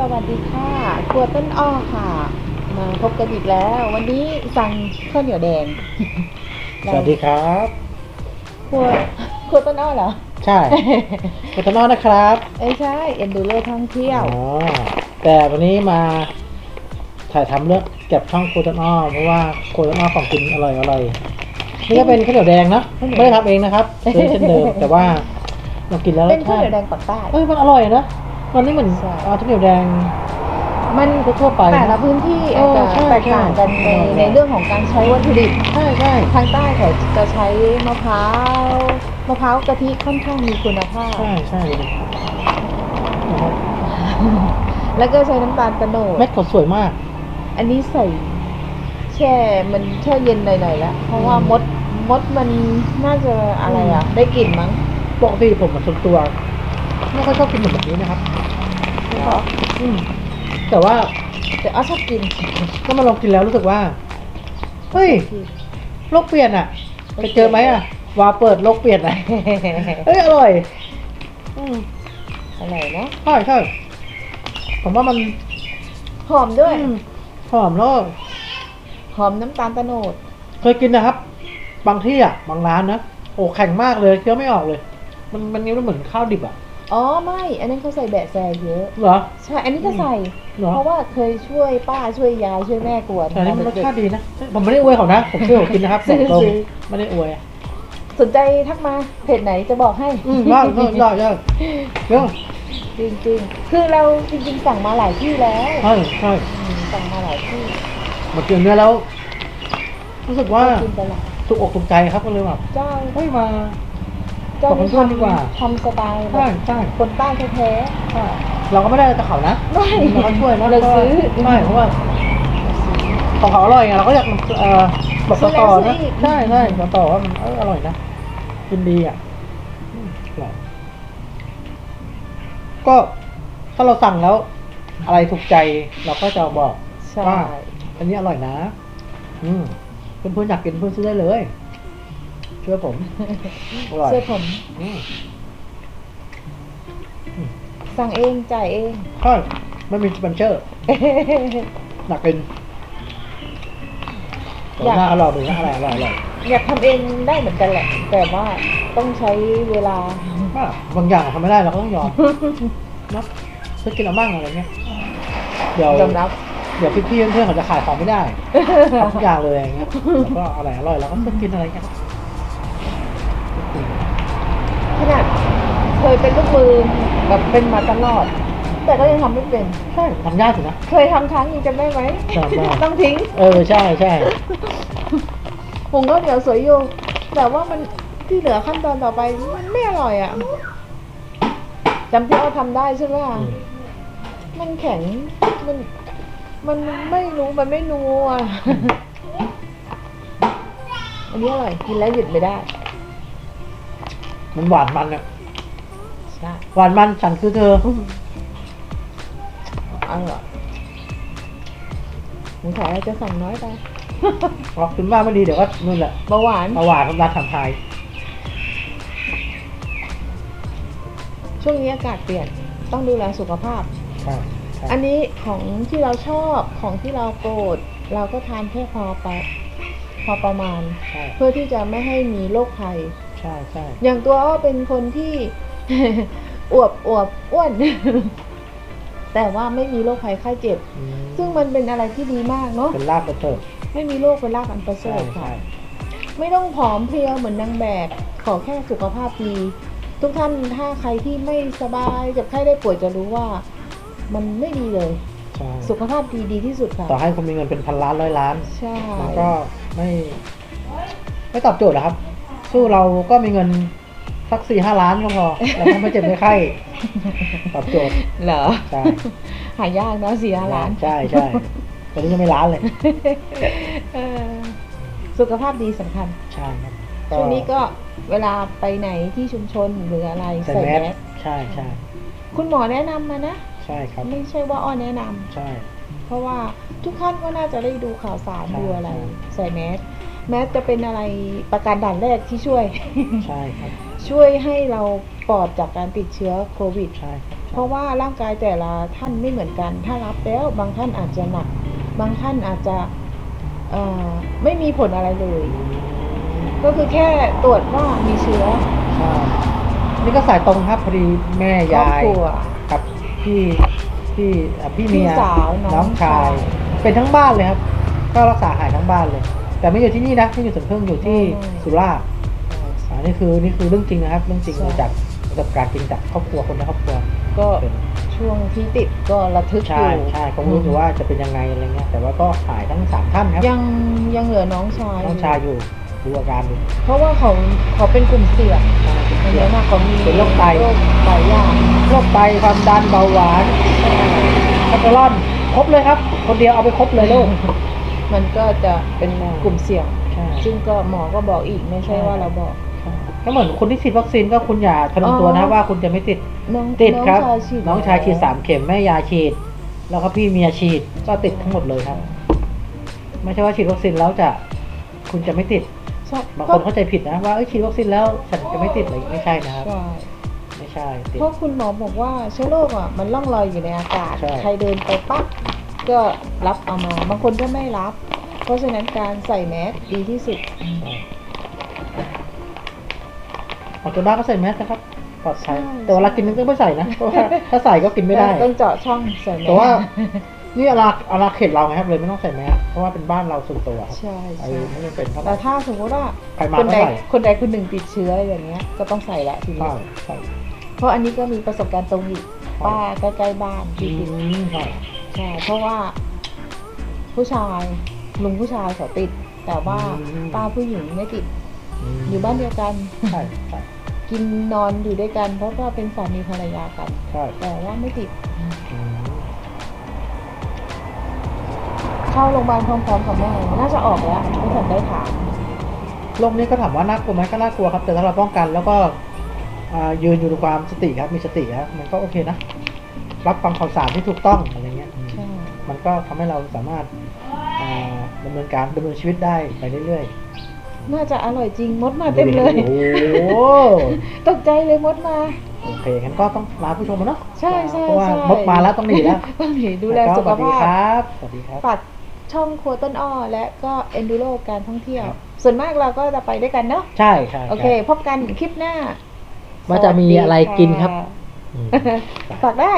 สวัสดีค่ะครัวต้นอ้อค่ะ มาพบกันอีกแล้ว วันนี้สั่งข้าวเหนียวแดง สวัสดีครับครัวครัวต้นอ้อเหรอ ใช่คุณตนอนะครับเอ้ยใช่เอ็นดูเลอร์ท่องเที่ยวอ๋อแต่วันนี้มาถ่ายทำเรื่องเก็บช่องครูต้นอ้อเพราะว่าครูต้นอ้อของกินอร่อยอร่อยนี่ก็เป็นข้าวเหนียวแดงนะข้าวเหนียวไม่ได้ทำเองนะครับซื้อเช่นเดิมแต่ว่าเรากินแล้วรเป็สนข้าวชาเหนีติยวแดงปักใต้เอ้ยมันอร่อยนะ มันไม่เหมือนใช่เอาข้าวเหนียวแดง มันทั่วๆไป แต่ละพื้นที่เออาจอจะใช่แตกต่างกันในใช่ในเรื่องของการใช้วัตถุดิบใช่ใช่ทางใต้เขาจะใช้มะพร้าวมะพร้าวกะทิค่อนข้างมีคุณภาพใช่ใช่นะครับแล้วก็ใช้น้ำตาลตะโนดเม็ดเขาสวยมาก อันนี้ใส่แช่มันแช่เย็นหน่อยๆแล้ว เพราะว่าอืมมดมดมันน่าจะอะไรอะ ได้กลิ่นมั้งปกติผมส่วนตัว ไม่ค่อยชอบกินแบบนี้นะครับเพราะอืมแต่ว่าแต่อ้อชอบกินก็มาลองกินแล้วรู้สึกว่า เฮ้ย โลกเปลี่ยนอะ ไปเจอไหมอะวาเปิดโลกเปลี่ยนอะเอ้ยอร่อยอืมอร่อยเนาะใช่ใช่ผมว่ามันหอมด้วย อืมหอมแล้วหอมน้ำตาลตะโนด เคยกินนะครับ บางที่อะ บางร้านนะ โอ้แข็งมากเลยเคี้ยวไม่ออกเลย มันมันนี่มันเหมือนข้าวดิบอะ อ๋อไม่อันนั้นเขาใส่แบะแซเยอะ เหรอ ใช่ อันนี้ก็ใส่ เหรอ เพราะว่าเคยช่วยป้าช่วยยายช่วยแม่กวนแต่อันนี่มันรสเด็กชาติดีนะ ผมไม่ได้อวยเขานะ ผมช่วยเขากินนะครับซื้อบอกตรงซื้อไม่ได้อวยๆสนใจทักมาเพจไหนจะบอกให้อืมยอดยอดยอดยอดเรื่องจริงๆ คือเราจริงๆสั่งมาหลายที่แล้วใช่ใช่อืมสั่งมาหลายที่มากินเนื้อแล้ว รู้สึกว่ากินไปหลายถูกอกถูกใจครับก็เลยแบบ เจ้า เฮ้ยมา เจ้าบอกเพื่อนๆดีกว่าทำสไตล์แบใช่บใช่คนใต้แท้ใช่เราก็ไม่ได้จากเขานะๆไม่เราก็ช่วยนะเราซื้อใช่เพราะว่าของเขาอร่อยไงเราก็อยากเอ่อบอกซื้อแล้วต่อซื้นะออีกใช่ใช่บอกต่อว่ามันเอออร่อยนะกินดีอะอืมอร่อยก็ถ้าเราสั่งแล้ว อะไรถูกใจเราก็จะบอกใช่ว่าอันนี้อร่อยนะ อืมเพื่อนๆอยากกินเพื่อนซื้อได้เลย เชื่อผมอร่อยเสื้อผม อืมสั่งเองจ่ายเองใช่ไม่มีสปอนเซอร์อยากกินแต่อยาก หน้าอร่อยดูนะอร่อยอร่อยอร่อยอยากทำเองได้เหมือนกันแหละ แต่ว่าต้องใช้เวลา ว่าบางอย่างทำไม่ได้เราก็ต้องยอมเนาะซื้อกินเอาบ้างอะไรเงี้ยเดี๋ยวยอมรับ เดี๋ยวพี่ๆเพื่อนๆเขาจะขายของไม่ได้ ทำทุกอย่างเลยอย่างเงี้ยแล้วก็อร่อยอร่อยเราก็ซื้อกินอะไรเงี้ย เคยเป็นลูกมือแบบเป็นมาตลอด แต่ก็ยังทำไม่เป็น ใช่ทำยากอยู่นะ เคยทำครั้งหนึงจำได้ไหมจำได้ ต้องทิ้งเออใช่ใช่ผงข้าวเหนียวสวยอยู่แต่ว่ามันที่เหลือขั้นตอนต่อไปมันไม่อร่อยอะจำที่อ้อทำได้ใช่ไหมล่ะอืมมันแข็งมันมันไม่รู้มันไม่นัวอันนี้อร่อยกินแล้วหยุดไม่ได้ มันหวานมันอะ ใช่หวานมันฉันคือเธออร่อยสงสัยเราจะสั่งน้อยไปขอบคุณมากไม่ดีเดี๋ยวก็นู่นแหละเบาหวานมาหวานกับร้านทำไทย ช่วงนี้อากาศเปลี่ยน ต้องดูแลสุขภาพ ใช่ใช่อันนี้ของที่เราชอบของที่เราโกรธเราก็ทานแค่พอไปพอประมาณ ใช่เพื่อที่จะไม่ให้มีโรคภัย ใช่ใช่ อย่างตัวอ้อเป็นคนที่ อวบอวบอ้วน แต่ว่าไม่มีโรคภัยไข้เจ็บ อืมซึ่งมันเป็นอะไรที่ดีมากเนาะเป็นลาบประเสริฐไม่มีโรคเป็นลาภอันประเสริใช่ฐค่ะ ใช่ ไม่ต้องผอมเพรียวเหมือนนางแบบ ขอแค่สุขภาพดี ทุกท่านถ้าใครที่ไม่สบายเจ็บไข้ได้ป่วยจะรู้ว่า มันไม่ดีเลย ใช่ สุขภาพดีดีที่สุดค่ะ ต่อให้คุณมีเงินเป็นพันล้านร้อยล้าน ใช่ มันก็ไม่ ไม่ตอบโจทย์หรอกครับ สู้เราก็มีเงิน สักสี่ห้าล้านก็พอ แล้วก็ไม่เจ็บไม่ไข้ตอบโจทย์เหรอใช่หายากเนาะสี่ห้าล้าน ใช่ใช่ตอนนี้ยังไม่ล้านเลยเออสุขภาพดีสำคัญ ใช่ครับช่วงนี้ก็เวลาไปไหนที่ชุมชนหรืออะไรใส่ใส่แมแมสสใช่ใช่คุณหมอแนะนำมานะ ใช่ครับ ไม่ใช่ว่าอ้อแนะนำใช่ เพราะว่าทุกท่านก็น่าจะได้ดูข่าวสารใช่ดูอะไรใช่ใส่แมสแมสจะเป็นอะไรประการด่านแรกที่ช่วย ใช่ครับ ช่วยให้เราปลอดจากการติดเชื้อโควิดใช่ครับเพราะว่าร่างกายแต่ละท่านไม่เหมือนกัน ถ้ารับแล้วบางท่านอาจจะหนัก บางท่านอาจจะเอ่อไม่มีผลอะไรเลย ก็คือแค่ตรวจว่ามีเชื้อใช่นี่ก็สายตรงครับพอดีแม่ครอบยายครัวกับพี่พี่อะพี่เมียพี่สาวน้องชายชาย เป็นทั้งบ้านเลยครับ ก็รักษาหายทั้งบ้านเลย แต่ไม่อยู่ที่นี่นะไม่อยู่สวนพึ่งอยู่ที่สุราษฎร์อ่า นี่คือนี่คือเรื่องจริงนะครับ เรื่องจริงจากประสบการณ์จริงจากครอบครัวคนในครอบครัวก็เป็นช่วงที่ติดก็ระทึกอใช่ยู่ใช่ก็ไม่รู้อยู่ว่าจะเป็นยังไงอะไรเงี้ยแต่ว่าก็หายทั้งสามท่านครับยังยังเหลือน้องชายน้องชายอยู่ดูอาการอยู่เพราะว่าเขาเขาเป็นกลุ่มเสี่ยงใช่เป็นอันเพื่นี้อนนะเขามีเป็นโรคไต โรคหลายอย่างโรคไตความดันเบาหวานคอเลสเตอรอลครบเลยครับ คนเดียวเอาไปครบเลยลูกมันก็จะเป็นกลุ่มเสี่ยง ใช่ ซึ่งก็หมอก็บอกอีกไม่ใช่ว่าเราบอก ก็เหมือนคนที่ฉีดวัคซีนก็คุณอย่าทะลึงตัวนะอ๋อว่าคุณจะไม่ติดน้องติดครับน้องชายฉีดน้องชายฉีดสามเข็มแม่ยายฉีด แล้วก็พี่เมียฉีดก็ติดทั้งหมดเลยครับ ไม่ใช่ว่าฉีดวัคซีนแล้วจะคุณจะไม่ติดใช่บางคนเข้าใจผิดนะว่าเอ้ยฉีดวัคซีนแล้วฉันจะไม่ติดเลยไม่ใช่นะครับใช่ไม่ใช่ติดเพราะคุณหมอบอกว่าเชื้อโรคอะมันล่องลอยอยู่ในอากาศใช่ใครเดินไปปั๊บก็รับเอามาบางคนก็ไม่รับ เพราะฉะนั้นการใส่แมสดีที่สุด ออกจากบ้านก็ใส่แมสนะครับปลอดภัยใช่แต่เวลากินนึงก็ไม่ใส่นะเพราะว่าถ้าใส่ก็กินไม่ได้ ต้องเจาะช่องใส่แมสแต่ว่านี่อาราอาราเขตเราไงครับเลยไม่ต้องใส่แมสเพราะว่าเป็นบ้านเราส่วนตัวครับใช่ไอ้ใช่ไม่จำเป็นเท่าไหแต่ร่ถ้าสมมติว่าใครมาคนใดก็ใส่คนใดคนหนึ่งติดเชื้ออย่างเงี้ยก็ต้องใส่ละทีนี้ใช่ใช่เพราะอันนี้ก็มีประสบการณ์ตรงอีกป้าใกล้ๆบ้านอืที่ติดมใช่ใช่เพราะว่า ผู้ชายลุงผู้ชายเขาติด แต่ว่าป้าผู้หญิงไม่ติดม อยู่บ้านเดียวกัน ใช่ใช่กินนอนอยู่ด้วยกัน เพราะว่าเป็นสามีภรรยากัน ใช่แต่ว่าไม่ติดอืมเข้าโรงพยาบาลพร้อมๆกับแม่ น่าจะออกแล้วไม่ทันได้ถามโรคนี้ก็ถามว่าน่ากลัวไหมก็น่ากลัวครับ แต่ถ้าเราป้องกันแล้วก็อ่ายืนอยู่ในความสติครับ มีสติครับมันก็โอเคนะ รับฟังข่าวสารที่ถูกต้องอะไรเงี้ยอืมใช่มันก็ทำให้เราสามารถอ่าดำเนินการดำเนินชีวิตได้ไปเรื่อย น่าจะอร่อยจริงมดมาๆเต็มเลย โอ้โหตกใจเลยมดมา โอเคงั้นก็ต้องลาผู้ชมแล้วเนาะใช่ใช่เพราะว่าใช่มดมาแล้วต้องหนีแล้วต้องหนีดูแลสุขสวัสดีภาคพรับสวัสดีครับฝากช่องครัวต้นอ้อและก็เอนดูโรการท่องเที่ยวครับส่วนมากเราก็จะไปด้วยกันเนาะใช่ใช่โอเค พบกันคลิปหน้าว่าจะมีอะไรกินครับสวัสดีอืมค่ะฝากได้